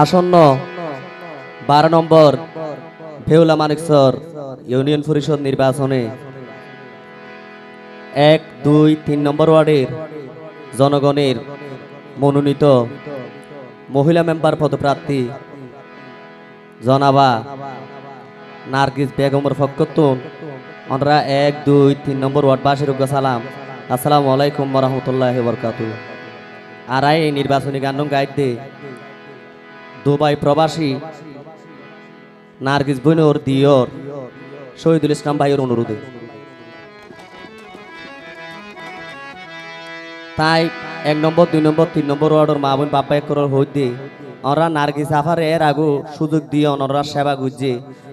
আসন্ন বারো নম্বর ভেউলা মানিকসর ইউনিয়ন পরিষদ নির্বাচনে। এক, দুই, তিন নম্বর ওয়ার্ডের জনগণের মনোনীত মহিলা মেম্বার পদপ্রার্থী জনাবা নার্গিস বেগমের ফকতুন আমরা এক, দুই, তিন নম্বর ওয়ার্ড বাসির সালাম। আসসালামু আলাইকুম রহমতুল্লাহ বরকাতু আর এই নির্বাচনী গান গাইড দে দুবাই প্রবাসী নার্গিস বইনর দিয়র শহীদুল ইসলাম ভাইয়ের অনুরোধে। তাই এক নম্বর, দুই নম্বর, তিন নম্বর ওয়ার্ডের মা বোন বাবা এক করার হইতে ওরা নার্গিস আফার এর আগু সুযোগ দিয়ে অনরা সেবা গুজে।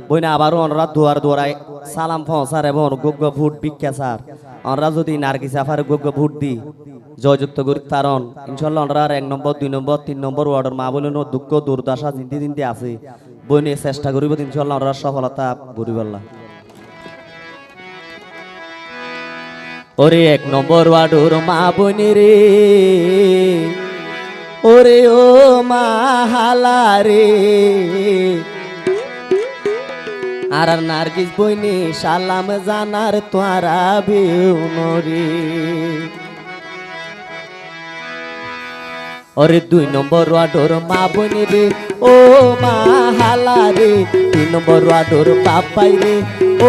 বইনা আবারও অনরা দুয়ার দুয়ারায় সালাম ফসার এবং যোগ্য ভোট ভিক্ষা স্যার অনরা যদি নার্গিস আফার যোগ্য ভোট দি, জয়যুক্ত করি কারণ ইনশাল্লাহ অনরার এক নম্বর, দুই নম্বর, তিন নম্বর ওয়ার্ডের মা বোনের দুঃখ, দুর্দশা চিন্তি চিন্তি আছে। বইনে চেষ্টা করিব ইনশাল্লাহ অনরার সফলতা গরিবাল্লা ওরে এক নম্বর ওয়ার্ডর মা বোনে রে, ওরে ও মা হালা রে আর নার্গিস বইনে, সালাম জানার তোয়ারা বেউনরে ওরে দুই নম্বর ওয়ার্ডর মা বোনে রে, ও মা হালা রে। তিন নম্বর ওয়ার্ডর বাপাই রে,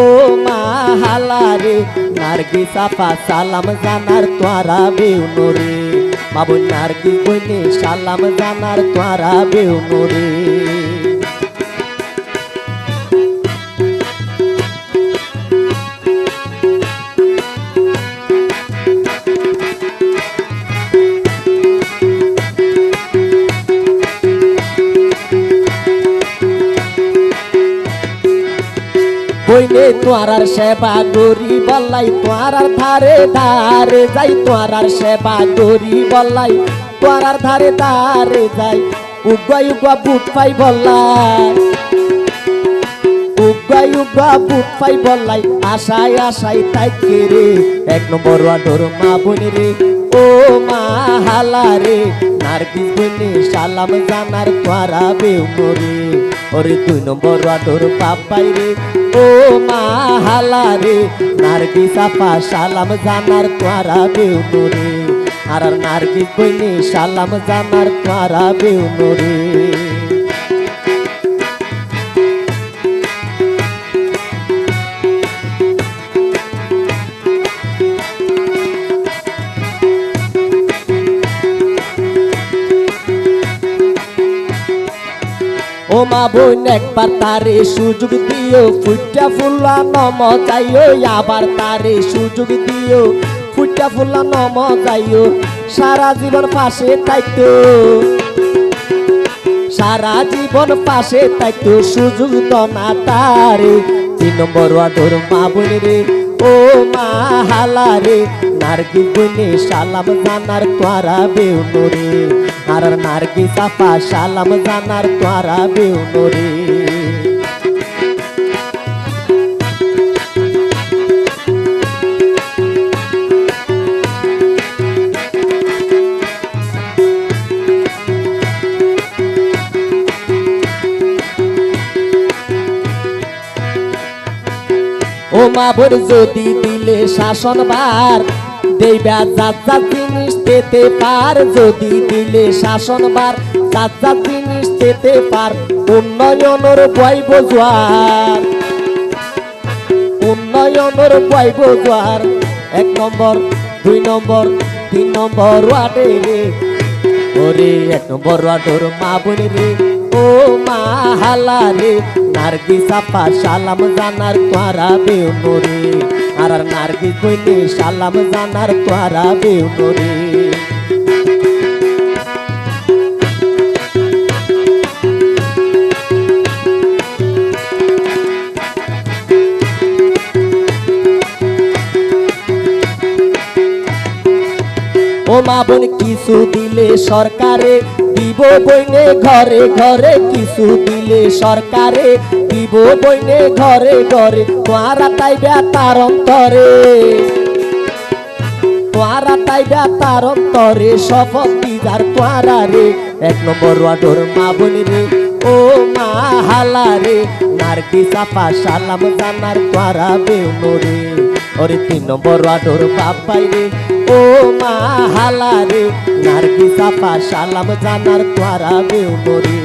ও মা হালা রে। নার্গি সাফা সালাম জানার তোয়ারা বেউনরে মা বোন নার্গি বইনে, সালাম জানার তোয়ারা বেউনরে বইলে তোয়ারার সেবা গরি বল্লাই তোয়ারার ধারে ধারে যাই তোয়ারার সেবা গরি বল্লাই তোয়ারার ধারে ধারে যাই। উগা উগা বুট পাই বল্লাই উগা উগা বুট পাই বল্লাই আশাই আশাই তাই রে, এক নম্বর ওয়ার্ডর মা বোন রে। ও মা হালা রে নার্গিস বইনে সালাম জানার তোয়ারা মরে ওরে দুই নম্বর আদর পাপাই রে, ও মা হালা রে নার্গিস আপা সালাম জানার বেউ মরে আর নার্গিস বইনে সালাম জানার তোয়ারা মরে ও মা বোন একবার তারে সুযোগ দিও, ফুটা ফুলা নম যাইও, আবার তারে সুযোগ দিও, ফুটা ফুলা নম যাইও, সারা জীবন পাশে থাকতো সারা জীবন পাশে থাকতো সুযোগ তো না তারে। তিন নম্বর ওয়ার্ডর মা বোন রে, ও মা হালা রে নার্গি বইনে সালাম জানার তোয়ারা বেউনরে আর নার্গি সাফা সালাম জানার তোয়ারা বেউনরে ও মা যদি দিলে শাসন বার দেবা যাত যাত জিনিস পেতে পার, যদি দিলে শাসন বার। যাত যাত জিনিস পেতে পার, উন্নয়নের বয় বোঝার। উন্নয়নের বয় বোঝার, এক নম্বর, দুই নম্বর, তিন নম্বর ওয়ার্ডে রে। ওরে, এক নম্বর ওয়ার্ডর মা বোন রে। ও মা হালা রে নার্গি সাপা সালাম জানার তোয়ারা বেউনরে আর আর নার্গি কইলে সালাম জানার তোয়ারা বেউনরে ও মা বোন কিছু দিলে সরকারে দিব বইনে ঘরে ঘরে কিছু দিলে সরকারে। দিব বইনে ঘরে ঘরে তোয়ারা তাইবা তার অন্তরে। তোয়ারা তাইবা তার অন্তরে, শপথ যার তোয়ারা রে। এক নম্বর ওয়ার্ডর মা বোনি রে, ও মা হালা রে। নারকি চাপা সালাম জানার তোয়ারা বেউনো রে ওরে তিন নম্বর ওয়ার্ডর বাপাই রে ও মা হালা রে নারকি চাপা সালাম জানার তোয়ারা বেউনো রে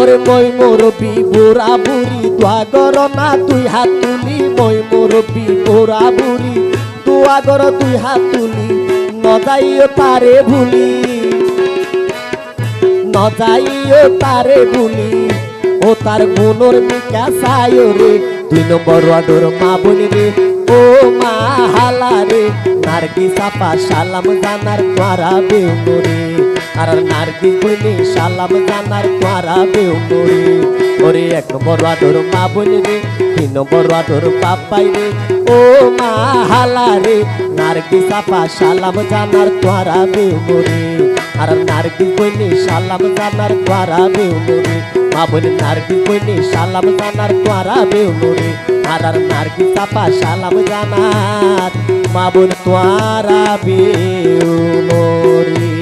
ওরে মই মোরবি বুড়া বুড়ি দোয়া গর না তুই হাত তুলি। মই মোরবি বুড়া বুড়ি দোয়া গর তুই হাত তুলি। নজাইও তারে ভুলি। নজাইও তারে ভুলি ও তার গুণর মিকা সায় রে। দুই নম্বর ওয়ার্ডর মা বলি রে, ও মা হালা রে। নারকি সাপা সালাম জানার তোয়ারা বেউরে আর নারকি বলি সালাম জানার তোয়ারা বেউরে ওরে এক নম্বর ওয়ার্ডর মা বলি রে, তিন নম্বর ওয়ার্ডর পাপাই রে। ও মা হালা রে, নারকি সাপা সালাম জানার তোয়ারা বেউরে আর নারকি বলি সালাম জানার তোয়ারা বেউরে মা বলি, নারকি বলি সালাম জানার তোয়ারা বেউরে আর আর নারকি সাপা সালাম জানার, মা বোন তোয়ারা বেউরে